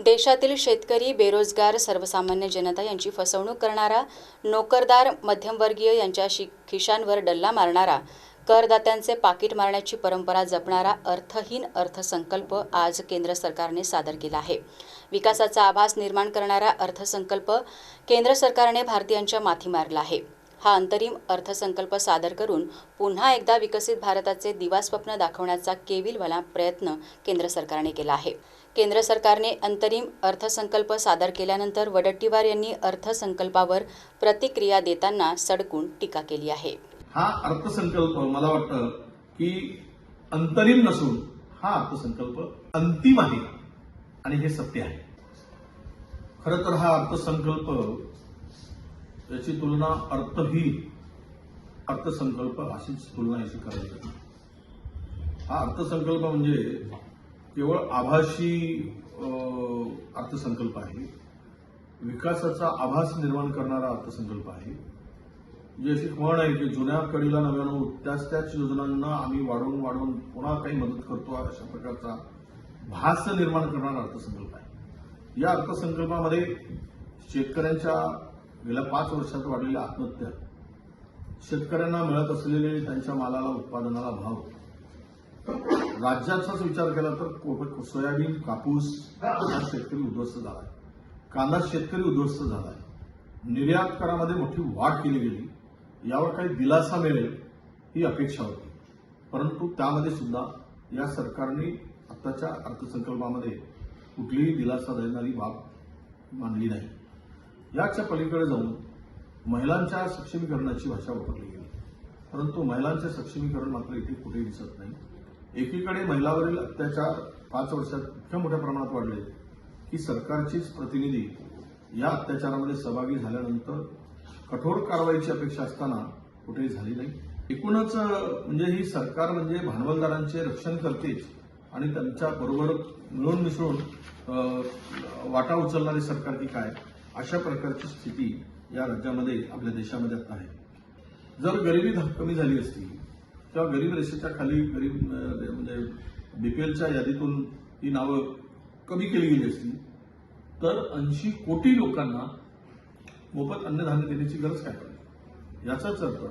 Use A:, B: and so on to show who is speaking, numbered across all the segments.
A: देशातील शेतकरी बेरोजगार सर्वसामान्य जनता यांची फसवणूक करणारा नोकरदार मध्यमवर्गीय यांच्या शि खिशांवर डल्ला मारणारा करदात्यांचे पाकिट मारण्याची परंपरा जपणारा अर्थहीन अर्थसंकल्प आज केंद्र सरकारने सादर केला आहे. विकासाचा आभास निर्माण करणारा अर्थसंकल्प केंद्र सरकारने भारतीयांच्या माथी मारला आहे. हा अंतरिम अर्थसंकल्प सादर करून पुन्हा एकदा विकसित भारताचे दिवास्वप्न दाखवण्याचा केविलवाला प्रयत्न केंद्र सरकारने केला आहे. केंद्र सरकारने अंतरिम अर्थसंकल्प सादर केल्यानंतर वडट्टीवार यांनी अर्थसंकल्पावर प्रतिक्रिया देताना सडकून टीका केली आहे.
B: हा अर्थसंकल्प मला वाटतं की अंतरिम नसून हा अर्थसंकल्प अंतिम आहे आणि हे सत्य आहे. खरं तर हा अर्थसंकल्प याची तुलना अर्थहीन अर्थसंकल्प अशीच तुलना याची करायची हा अर्थसंकल्प म्हणजे केवळ आभासी अर्थसंकल्प आहे. विकासाचा आभास निर्माण करणारा अर्थसंकल्प आहे. जी अशी म्हण आहे की जुन्या कडीला नव्यानं त्याच त्याच योजनांना आम्ही वाढवून वाढवून पुन्हा काही मदत करतो अशा प्रकारचा भास निर्माण करणारा अर्थसंकल्प आहे. या अर्थसंकल्पामध्ये शेतकऱ्यांच्या गेल्या पाच वर्षात वाढलेल्या आत्महत्या शेतकऱ्यांना मिळत असलेले त्यांच्या मालाला उत्पादनाला भाव. राज्याचाच विचार केला तर सोयाबीन कापूस हा शेतकरी उद्ध्वस्त झालाय. कांदा शेतकरी उद्ध्वस्त झालाय. निर्यात करामध्ये मोठी वाढ केली गेली. यावर काही दिलासा मिळेल ही अपेक्षा होती. परंतु त्यामध्ये सुद्धा या सरकारने आत्ताच्या अर्थसंकल्पामध्ये कुठलीही दिलासा देणारी बाब मानली नाही. याच्या पलीकडे जाऊन महिलांच्या सक्षमीकरणाची भाषा वापरली गेली. परंतु महिलांचे सक्षमीकरण मात्र इथे कुठेही दिसत नाही. एकीकडे महिलावरील अत्याचार पाच वर्षात इतक्या मोठ्या प्रमाणात वाढले की सरकारचीच प्रतिनिधी या अत्याचारामध्ये सहभागी झाल्यानंतर कठोर कारवाईची अपेक्षा असताना कुठेही झाली नाही. एकूणच म्हणजे ही सरकार म्हणजे भांडवलदारांचे रक्षण करतेच आणि त्यांच्या बरोबर मिळून मिसळून वाटा उचलणारी सरकार की काय? अशा प्रकारची स्थिती या राज्यामध्ये आपल्या देशामध्ये आता आहे. जर गरिबी कमी झाली असती किंवा गरीब रेषेच्या खाली गरीब म्हणजे बीपीएलच्या यादीतून ही नावं कमी केली गेली असती तर ऐंशी कोटी लोकांना मोफत अन्नधान्य देण्याची गरज काय पडली? याचाच अर्थ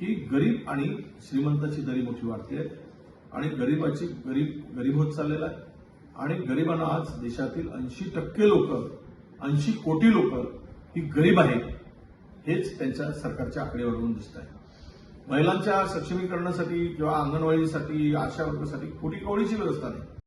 B: की गरीब आणि श्रीमंताची दरी मोठी वाढते आणि गरीबाची गरीब गरीब होत चाललेला आहे. आणि गरिबांना आज देशातील ऐंशी टक्के लोक ऐंशी कोटी लोक ही गरीब आहेत हेच त्यांच्या सरकारच्या आकडेवारीवरून दिसत आहे. महिलांच्या सक्षमीकरणासाठी किंवा अंगणवाडीसाठी आशा वर्गासाठी खोटी कवडीची व्यवस्था नाही.